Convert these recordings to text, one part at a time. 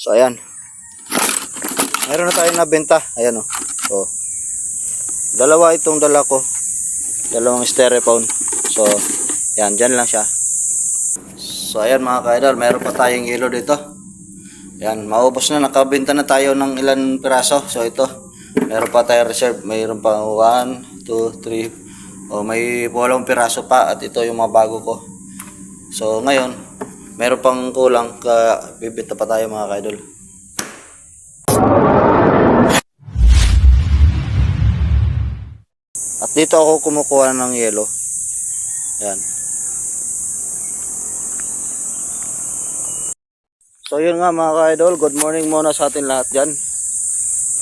So, ayan. Meron na tayong nabenta. Ayan o. So, dalawa itong dala ko. Dalawang styrofoam. So, yan. Dyan lang siya. So, ayan mga ka-idol. Meron pa tayong yelo dito. Ayan. Maubos na. Nakabenta na tayo ng ilan piraso. So, ito. Meron pa tayong reserve. Mayroon pa 1, 2, 3. O, may walong piraso pa. At ito yung mga bago ko. So, ngayon, meron pang kulang. Ka, bibita pa tayo mga ka-idol. At dito ako kumukuha ng yelo. Ayan. So yun nga mga ka-idol, good morning muna sa atin lahat dyan.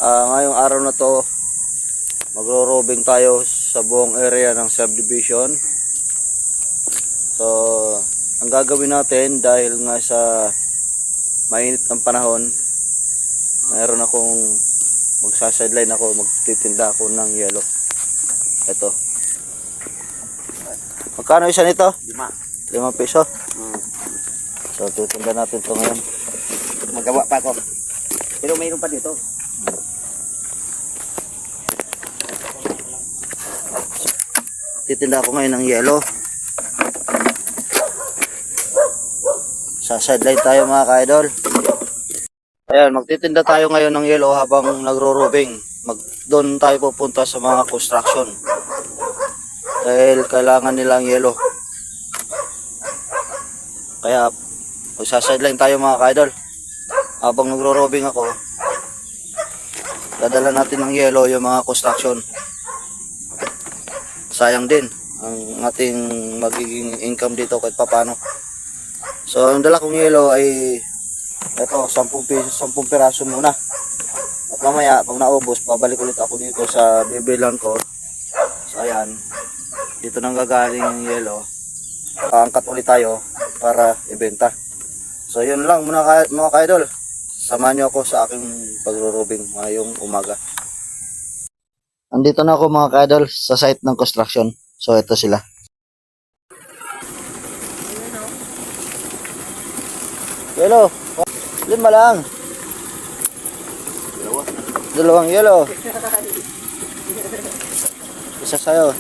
Ah, ngayong araw na to, magro-robing tayo sa buong area ng subdivision. So, ang gagawin natin dahil nga sa mainit ng panahon, mayroon akong magsa-sideline ako, magtitinda ako ng yelo. Ito. Magkano isa nito? Lima. Limang piso. Hmm. So, titinda natin ito ngayon. Magawa pa ako. Pero mayroon pa dito. Titinda ako ngayon ng yelo. Sa sideline tayo mga ka-idol. Ayan, magtitinda tayo ngayon ng yelo habang nagro-robing. Mag, doon tayo pupunta sa mga construction. Dahil kailangan nilang yelo. Kaya, magsa-sideline tayo mga ka-idol. Habang nagro-robing ako, dadala natin ng yelo yung mga construction sayang din ang ating magiging income dito kahit papano. So, ang dala kong yelo ay ito, 10 piso, 10 piraso muna. At mamaya, pag naubos, babalik ulit ako dito sa bibilan ko. So, ayan. Dito nang gagaling yung yelo. Aangkat ulit tayo para ibenta. So, yun lang muna ka, mga ka-idol. Samahan niyo ako sa aking pagrurubing ngayong umaga. Andito na ako mga ka-idol sa site ng construction. So ito sila. Yelo. Lima lang. Dalawa. Dalawang yelo. Isa sa'yo.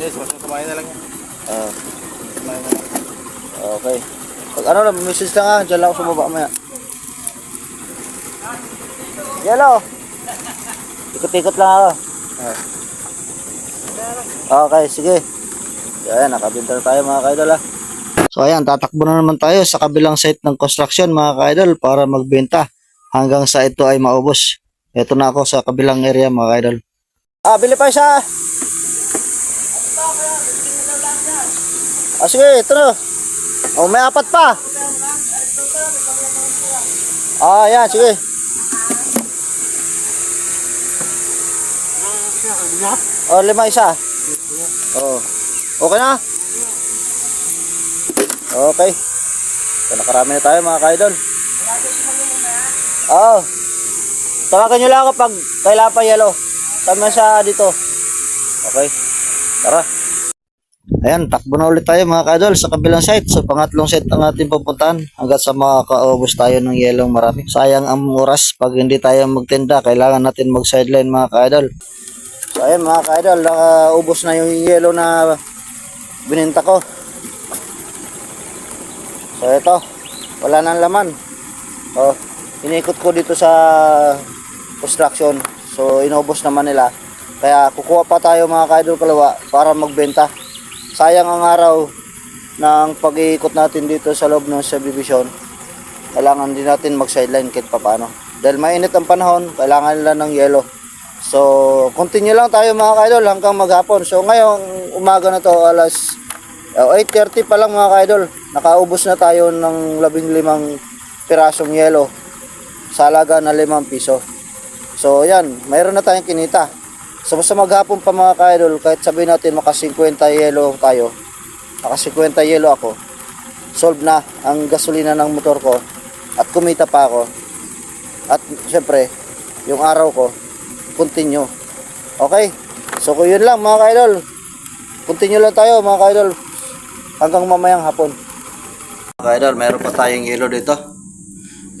Yes, mas kumain na lang yan. Ah, Kumain na lang. okay. Pag ano lang, message lang ah. Diyan lang ako sa baba maya. Yelo. Ikot-ikot lang ako. Ah. Okay, sige. Ayan, nakabinta na tayo mga kaidol ah. So ayan, tatakbo na naman tayo sa kabilang site ng construction mga kaidol para magbenta hanggang sa ito ay maubos. Ito na ako sa kabilang area mga kaidol. Ah, bili pa isa. Ah, sige, ito na. Oh, may apat pa. Ah, yan, sige. Oh, lima isa. Oh. Okay na? Okay. So, nakarami na tayo mga kaidol. Oo. Oh. Tawagan nyo lang ako pag kailangan pa yellow. Tama siya dito. Okay. Tara. Ayan, takbo na ulit tayo mga kaidol sa kabilang site. So, pangatlong site ang ating pupuntahan hanggat sa makakaubos tayo ng yellow marami. Sayang ang oras pag hindi tayo magtinda. Kailangan natin mag-sideline mga kaidol. So, ayan mga kaidol, nakaubos na yung yellow na bininta ko. So, ito. Wala nang laman. Oh, inikot ko dito sa construction. So, inubos naman nila. Kaya kukuha pa tayo mga kaidol kalawa para magbenta. Sayang ang araw ng pag-iikot natin dito sa loob ng subdivision. Kailangan din natin mag-sideline kahit papano. Dahil mainit ang panahon, kailangan nila ng yelo. So, continue lang tayo mga kaidol hanggang maghapon. So, ngayong umaga na to, alas oh, 8.30 pa lang mga kaidol. Nakaubos na tayo ng 15 pirasong yelo sa halaga na 5 piso. So, yan, mayroon na tayong kinita. So, basta maghapon pa mga kaidol, kahit sabihin natin maka 50 yelo tayo, maka 50 yelo ako, solve na ang gasolina ng motor ko at kumita pa ako. At syempre, yung araw ko, continue. Okay? So, kung yun lang mga kaidol, continue lang tayo mga kaidol hanggang mamayang hapon. Kaidol, meron pa tayong yelo dito.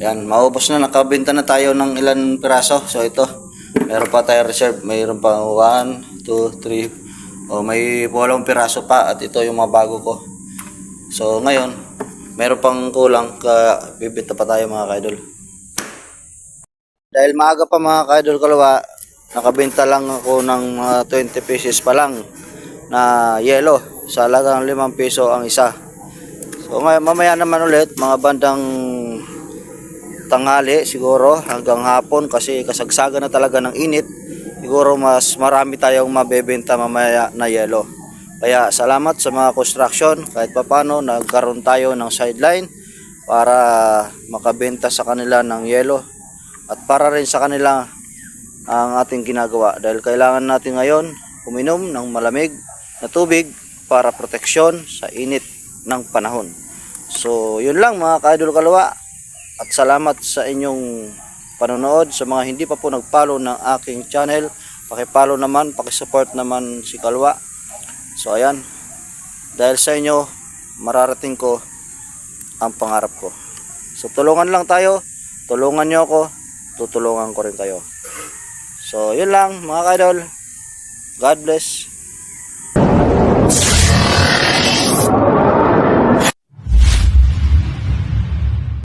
Yan, maubos na. Nakabenta na tayo ng ilan piraso. So ito, meron pa tayo reserve. Mayroon pa 1, 2, 3. O may walong piraso pa at ito yung mga bago ko. So ngayon, meron pang kulang ka bibenta pa tayo mga kaidol. Dahil maaga pa mga kaidol kalawa, nakabenta lang ako ng mga 20 pieces pa lang na yellow. Sa halagang 5 piso ang isa. So mamaya naman ulit, mga bandang tanghali siguro hanggang hapon kasi kasagsagan na talaga ng init. Siguro mas marami tayong mabebenta mamaya na yellow. Kaya salamat sa mga construction kahit papano nagkaroon tayo ng sideline para makabenta sa kanila ng yellow at para rin sa kanila ang ating ginagawa dahil kailangan natin ngayon uminom ng malamig na tubig para proteksyon sa init ng panahon. So, yun lang mga ka-idol kalawa at salamat sa inyong panonood sa mga hindi pa po nag-follow ng aking channel. Paki-follow naman, paki-support naman si Kalwa. So ayan, dahil sa inyo, mararating ko ang pangarap ko. So tulungan lang tayo, tulungan nyo ako, tutulungan ko rin kayo. So yun lang mga kaidol, God bless.